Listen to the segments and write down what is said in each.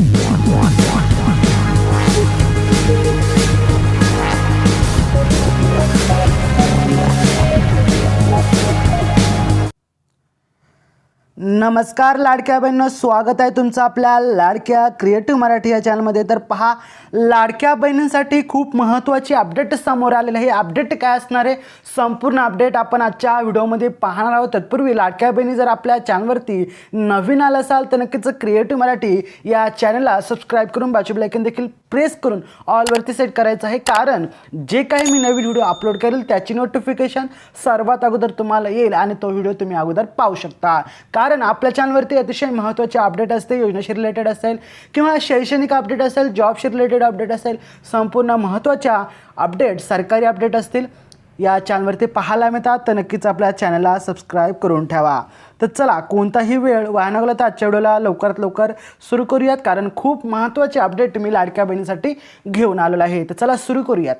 one, one. नमस्कार लाडक्या बहिणीनं स्वागत आहे तुमचं आपल्या लाडक्या क्रिएटिव्ह मराठी या चॅनलमध्ये तर पहा लाडक्या बहिणींसाठी खूप महत्त्वाची अपडेट समोर आलेली आहे. अपडेट काय असणार आहे? संपूर्ण अपडेट आपण आजच्या व्हिडिओमध्ये पाहणार आहोत. तत्पूर्वी लाडक्या बहिणी जर आपल्या चॅनलवरती नवीन आलं असाल तर नक्कीच क्रिएटिव्ह मराठी या चॅनलला सबस्क्राईब करून बाजू लायकन देखील प्रेस करून ऑलवरती सेट करायचं आहे. कारण जे काही मी नवीन व्हिडिओ अपलोड करेल त्याची नोटिफिकेशन सर्वात अगोदर तुम्हाला येईल आणि तो व्हिडिओ तुम्ही अगोदर पाहू शकता. कारण कारण आपल्या चॅनलवरती अतिशय महत्त्वाचे अपडेट असते योजनेशी रिलेटेड असेल किंवा शैक्षणिक अपडेट असेल जॉबशी रिलेटेड अपडेट असेल संपूर्ण महत्त्वाच्या अपडेट सरकारी अपडेट असतील या चॅनलवरती पाहायला मिळतात. तर नक्कीच आपल्या चॅनलला सबस्क्राईब करून ठेवा. तर चला कोणताही वेळ वाया तर आजच्या व्हिडिओला लवकरात लवकर सुरू करूयात. कारण खूप महत्त्वाचे अपडेट मी लाडक्या बहिणीसाठी घेऊन आलेलो आहे. तर चला सुरू करूयात.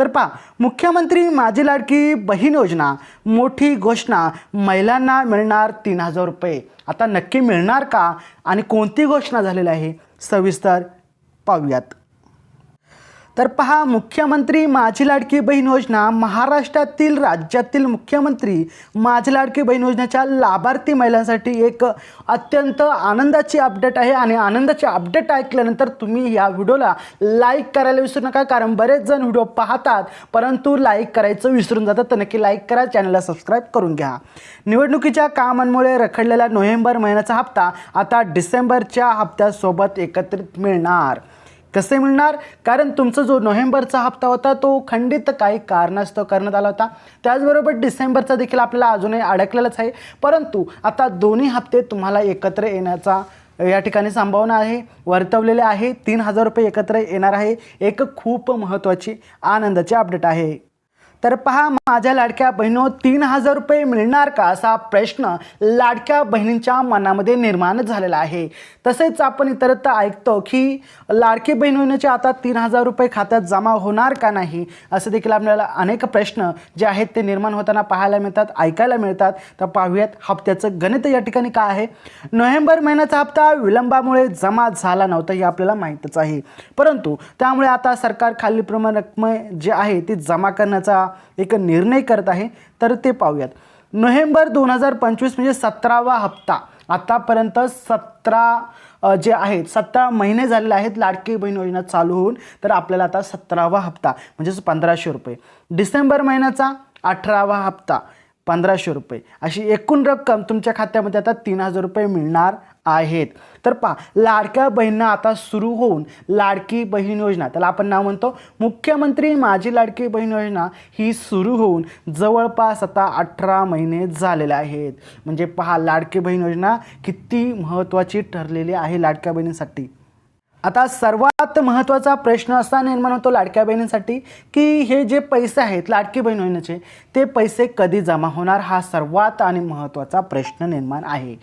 तर पहा मुख्यमंत्री माझी लाडकी बहीण योजना मोठी घोषणा महिलांना मिळणार तीन हजार रुपये. आता नक्की मिळणार का? आणि कोणती घोषणा झालेली आहे? सविस्तर पाहूयात. तर पहा मुख्यमंत्री माझी लाडकी बहीण योजना महाराष्ट्रातील राज्यातील मुख्यमंत्री माझी लाडकी बहीण योजनेच्या लाभार्थी महिलांसाठी एक अत्यंत आनंदाची अपडेट आहे. आणि आनंदाची अपडेट ऐकल्यानंतर तुम्ही या व्हिडिओला लाईक करायला विसरू नका कारण बरेच जण व्हिडिओ पाहतात परंतु लाईक करायचं विसरून जातात. तर नक्की लाईक करा चॅनलला सबस्क्राईब करून घ्या. निवडणुकीच्या कामांमुळे रखडलेला नोव्हेंबर महिन्याचा हप्ता आता डिसेंबरच्या हप्त्यासोबत एकत्रित मिळणार. कसे मिळणार कारण तुमचा जो नोव्हेंबरचा हप्ता होता तो खंडित काही कारणास्तव करण्यात आला होता. त्याचबरोबर डिसेंबरचा देखील आपल्याला अजूनही अडकलेलाच आहे. परंतु आता दोन्ही हप्ते तुम्हाला एकत्र येण्याचा या ठिकाणी संभावना आहे. वर्तवलेले आहे तीन हजार रुपये एकत्र येणार आहे. एक खूप महत्त्वाची आनंदाची अपडेट आहे. तर पहा माझ्या लाडक्या बहिणो तीन हजार रुपये मिळणार का असा प्रश्न लाडक्या बहिणींच्या मनामध्ये निर्माण झालेला आहे. तसेच आपण इतरत्र ऐकतो की लाडकी बहिणीचे आता तीन हजार रुपये खात्यात जमा होणार का नाही असे देखील आपल्याला अनेक प्रश्न जे आहेत ते निर्माण होताना पाहायला मिळतात ऐकायला मिळतात. तर पाहूयात हप्त्याचं गणित या ठिकाणी काय आहे. नोव्हेंबर महिन्याचा हप्ता विलंबामुळे जमा झाला नव्हता हे आपल्याला माहीतच आहे. परंतु त्यामुळे आता सरकार खालीलप्रमाणे रक्कम जे आहे ती जमा करण्याचा एक निर्णय करत आहे तर ते पाहूयात. नोव्हेंबर दोन हजार पंचवीस म्हणजे सतरावा हप्ता. आतापर्यंत सतरा जे आहेत सतरा महिने झालेले आहेत लाडकी बहीण योजना चालू होऊन तर आपल्याला आता सतरावा हप्ता म्हणजेच पंधराशे रुपये. डिसेंबर महिन्याचा अठरावा हप्ता पंधराशे रुपये. अशी एकूण रक्कम तुमच्या खात्यामध्ये आता तीन हजार रुपये मिळणार. आहेत. तर पहा लाडक्या बहिणींना आता सुरू होऊन लाडकी बहीण योजना त्याला आपण नाव म्हणतो मुख्यमंत्री माझी लाडकी बहीण योजना ही सुरू होऊन जवळपास आता अठरा महिने झालेले आहेत. म्हणजे पहा लाडकी बहीण योजना किती महत्त्वाची ठरलेली आहे लाडक्या बहिणींसाठी. आता सर्वात महत्त्वाचा प्रश्न असा निर्माण होतो लाडक्या बहिणींसाठी की हे जे पैसे आहेत लाडकी बहीण योजनेचे ते पैसे कधी जमा होणार हा सर्वात आणि महत्त्वाचा प्रश्न निर्माण आहे.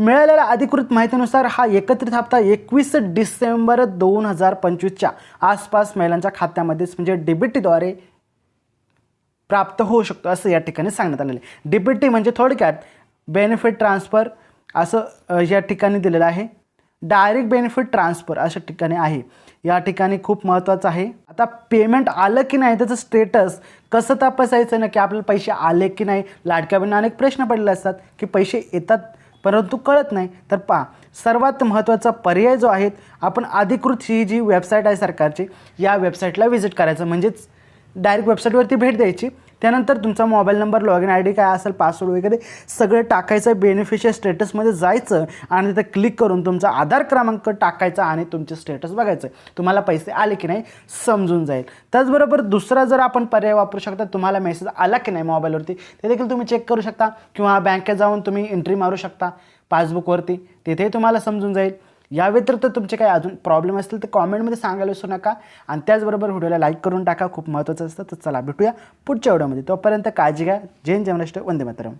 मिळालेल्या अधिकृत माहितीनुसार हा एकत्रित हप्ता एकवीस डिसेंबर दोन हजार पंचवीसच्या आसपास महिलांच्या खात्यामध्येच म्हणजे डीबीटीद्वारे प्राप्त होऊ शकतो असं या ठिकाणी सांगण्यात आलेलं आहे. डीबीटी म्हणजे थोडक्यात बेनिफिट ट्रान्सफर असं या ठिकाणी दिलेलं आहे. डायरेक्ट बेनिफिट ट्रान्सफर अशा ठिकाणी आहे. या ठिकाणी खूप महत्त्वाचं आहे. आता पेमेंट आलं की नाही त्याचं स्टेटस कसं तपासायचं ना की आपल्याला पैसे आले की नाही? लाडक्या बहिणींना अनेक प्रश्न पडले असतात की पैसे येतात परंतु कळत नाही. तर पहा सर्वात महत्त्वाचा पर्याय जो आहे आपण अधिकृत ही जी वेबसाईट आहे सरकारची या वेबसाईटला व्हिजिट करायचं. म्हणजेच डायरेक्ट वेबसाईटवरती भेट द्यायची. त्यानंतर तुमचा mobile number log in I D काय असेल पासवर्ड वगैरे सगळं टाकायचं बेनिफिशियल स्टेटसमध्ये जायचं आणि तिथं क्लिक करून तुमचा आधार क्रमांक टाकायचा आणि तुमचे स्टेटस बघायचं. तुम्हाला पैसे आले की नाही समजून जाईल. त्याचबरोबर दुसरा जर आपण पर्याय वापरू शकता तुम्हाला मेसेज आला की नाही मोबाईलवरती ते देखील तुम्ही चेक करू शकता. किंवा बँकेत जाऊन तुम्ही एंट्री मारू शकता पासबुकवरती तिथेही तुम्हाला समजून जाईल. या व्यतिरिक्त तुमचे काही अजून प्रॉब्लेम असतील तर कॉमेंटमध्ये सांगायला विसरू नका. आणि त्याचबरोबर व्हिडिओला लाईक करून टाका. खूप महत्त्वाचं असतं. तर चला भेटूया पुढच्या व्हिडिओमध्ये तोपर्यंत काळजी घ्या. जैन जमनाष्ट वंदे मातरम.